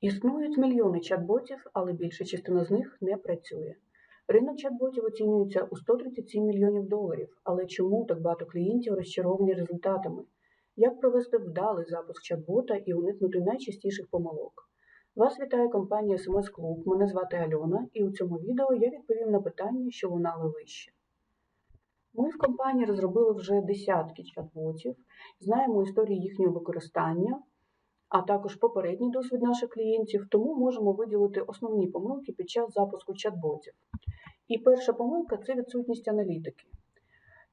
Існують мільйони чат-ботів, але більша частина з них не працює. Ринок чат-ботів оцінюється у 137 мільйонів доларів, але чому так багато клієнтів розчаровані результатами? Як провести вдалий запуск чат-бота і уникнути найчастіших помилок? Вас вітає компанія SMS Club. Мене звати Альона, і у цьому відео я відповім на питання, що лунали вище. Ми в компанії розробили вже десятки чат-ботів, знаємо історії їхнього використання, а також попередній досвід наших клієнтів, тому можемо виділити основні помилки під час запуску чат-ботів. І перша помилка це відсутність аналітики.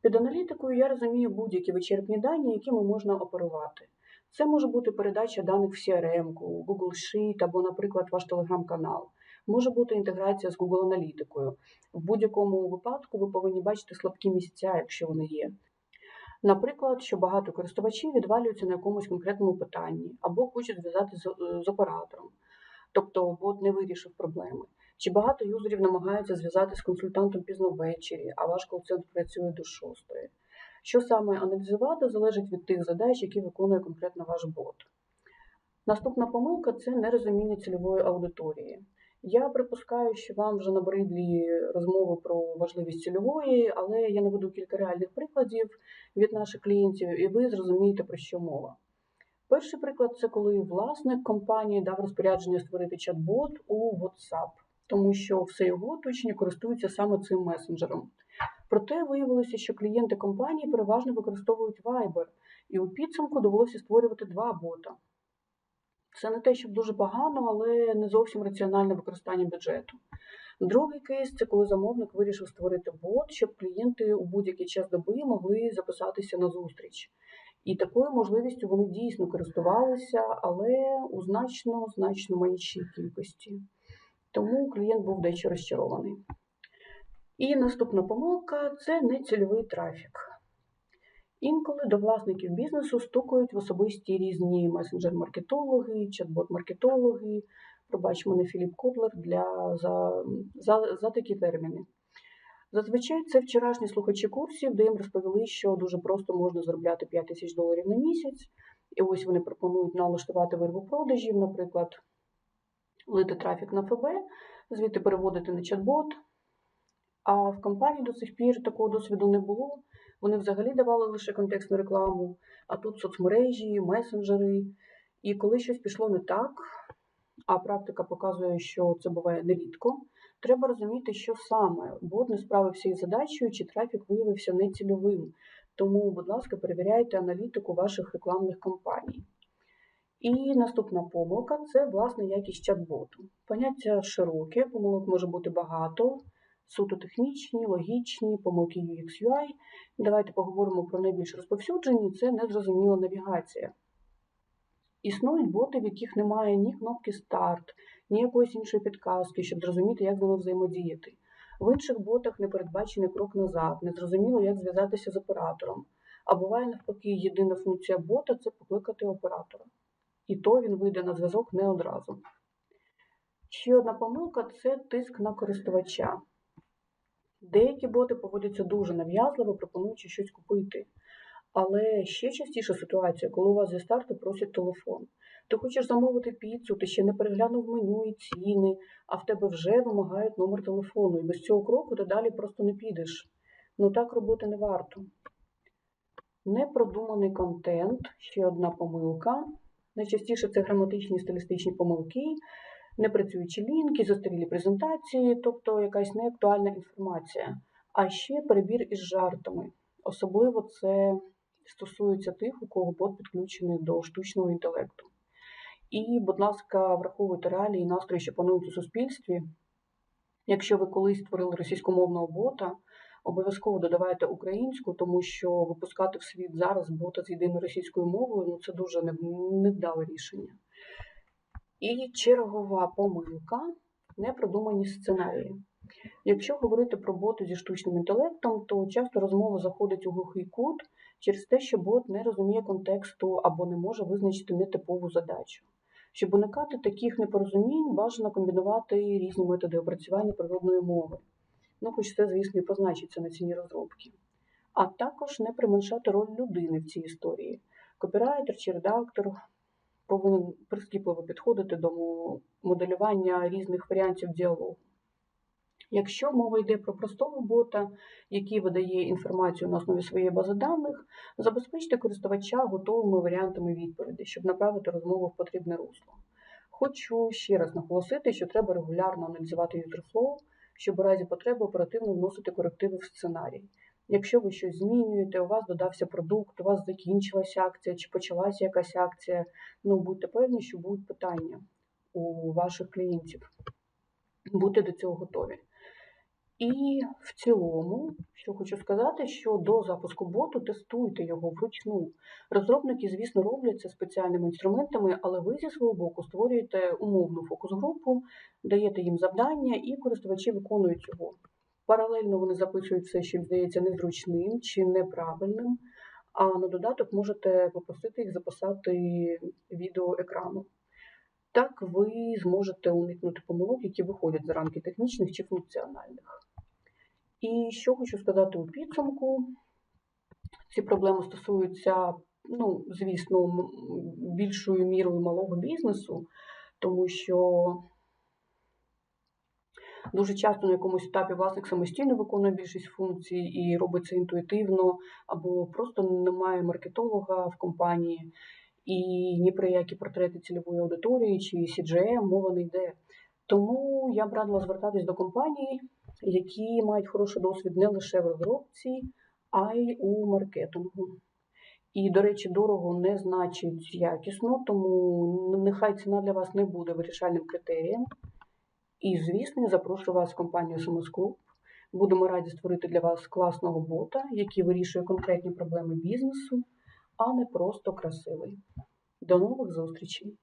Під аналітикою я розумію будь-які вичерпні дані, якими можна оперувати. Це може бути передача даних в CRM, Google Sheet або, наприклад, ваш телеграм-канал. Може бути інтеграція з Google аналітикою. В будь-якому випадку ви повинні бачити слабкі місця, якщо вони є. Наприклад, що багато користувачів відвалюються на якомусь конкретному питанні або хочуть зв'язати з, оператором, тобто бот не вирішив проблеми. Чи багато юзерів намагаються зв'язати з консультантом пізно ввечері, а ваш кол-центр працює до 6. Що саме аналізувати, залежить від тих задач, які виконує конкретно ваш бот. Наступна помилка це нерозуміння цільової аудиторії. Я припускаю, що вам вже набридлі розмови про важливість цільової, але я наведу кілька реальних прикладів від наших клієнтів, і ви зрозумієте, про що мова. Перший приклад це коли власник компанії дав розпорядження створити чат-бот у WhatsApp, тому що все його оточення користуються саме цим месенджером. Проте виявилося, що клієнти компанії переважно використовують Viber, і у підсумку довелося створювати два бота. Це не те, щоб дуже погано, але не зовсім раціональне використання бюджету. Другий кейс це коли замовник вирішив створити бот, щоб клієнти у будь-який час доби могли записатися на зустріч. І такою можливістю вони дійсно користувалися, але у значно значно меншій кількості. Тому клієнт був дещо розчарований. І наступна помилка це нецільовий трафік. Інколи до власників бізнесу стукають в особисті різні месенджер-маркетологи, чат-бот-маркетологи. Пробач мене Філіп Котлер для, за, за, за такі терміни. Зазвичай це вчорашні слухачі курсів, де їм розповіли, що дуже просто можна заробляти 5 тисяч доларів на місяць. І ось вони пропонують налаштувати вирву продажів, наприклад, лити трафік на ФБ, звідти переводити на чат-бот. А в компанії до сих пір такого досвіду не було. Вони взагалі давали лише контекстну рекламу, а тут соцмережі, месенджери. І коли щось пішло не так, а практика показує, що це буває нерідко, треба розуміти, що саме бот не справився із задачею, чи трафік виявився нецільовим. Тому, будь ласка, перевіряйте аналітику ваших рекламних кампаній. І наступна помилка це власне якість чат-боту. Поняття широке, помилок може бути багато суто технічні, логічні, помилки UX UI. Давайте поговоримо про найбільш розповсюджені це незрозуміла навігація. Існують боти, в яких немає ні кнопки старт, ні якоїсь іншої підказки, щоб зрозуміти, як з ними взаємодіяти. В інших ботах не передбачений крок назад, не зрозуміло, як зв'язатися з оператором. А буває навпаки, єдина функція бота це покликати оператора. І то він вийде на зв'язок не одразу. Ще одна помилка це тиск на користувача. Деякі боти поводяться дуже нав'язливо, пропонуючи щось купити. Але ще частіша ситуація, коли у вас зі старту просять телефон. Ти хочеш замовити піцу, ти ще не переглянув меню і ціни, а в тебе вже вимагають номер телефону. І без цього кроку ти далі просто не підеш. Ну так робити не варто. Непродуманий контент, ще одна помилка. Найчастіше це граматичні стилістичні помилки, непрацюючі лінки, застарілі презентації, тобто якась неактуальна інформація. А ще перебір із жартами. Особливо це стосується тих, у кого бот підключений до штучного інтелекту. І, будь ласка, враховуйте реалії і настрої, що панують у суспільстві. Якщо ви колись створили російськомовного бота, обов'язково додавайте українську, тому що випускати в світ зараз бота з єдиною російською мовою ну це дуже невдале рішення. І чергова помилка непродумані сценарії. Якщо говорити про боти зі штучним інтелектом, то часто розмова заходить у глухий кут через те, що бот не розуміє контексту або не може визначити нетипову задачу. Щоб уникати таких непорозумінь, бажано комбінувати різні методи опрацювання природної мови. Ну, хоч це, звісно, і позначиться на ціні розробки. А також не применшати роль людини в цій історії. Копірайтер чи редактор повинен прискіпливо підходити до моделювання різних варіантів діалогу. Якщо мова йде про простого бота, який видає інформацію на основі своєї бази даних, забезпечте користувача готовими варіантами відповіді, щоб направити розмову в потрібне русло. Хочу ще раз наголосити, що треба регулярно аналізувати юзерфлоу, щоб у разі потреби оперативно вносити корективи в сценарій. Якщо ви щось змінюєте, у вас додався продукт, у вас закінчилася акція чи почалася якась акція, ну будьте певні, що будуть питання у ваших клієнтів. Будьте до цього готові. І в цілому, що хочу сказати, що до запуску боту тестуйте його вручну. Розробники, звісно, роблять це спеціальними інструментами, але ви зі свого боку створюєте умовну фокус-групу, даєте їм завдання, і користувачі виконують його. Паралельно вони записують все, що їм здається незручним чи неправильним, а на додаток можете попросити їх записати відео екрану. Так ви зможете уникнути помилок, які виходять за рамки технічних чи функціональних. І що хочу сказати у підсумку, ці проблеми стосуються, ну, звісно, більшою мірою малого бізнесу, тому що дуже часто на якомусь етапі власник самостійно виконує більшість функцій і робить це інтуїтивно, або просто немає маркетолога в компанії, і ні про які портрети цільової аудиторії чи CGM мова не йде. Тому я б радила звертатись до компаній, які мають хороший досвід не лише в розробці, а й у маркетингу. І, до речі, дорого не значить якісно, тому нехай ціна для вас не буде вирішальним критерієм. І, звісно, я запрошую вас в компанію SMS Club. Будемо раді створити для вас класного бота, який вирішує конкретні проблеми бізнесу, а не просто красивий. До нових зустрічей!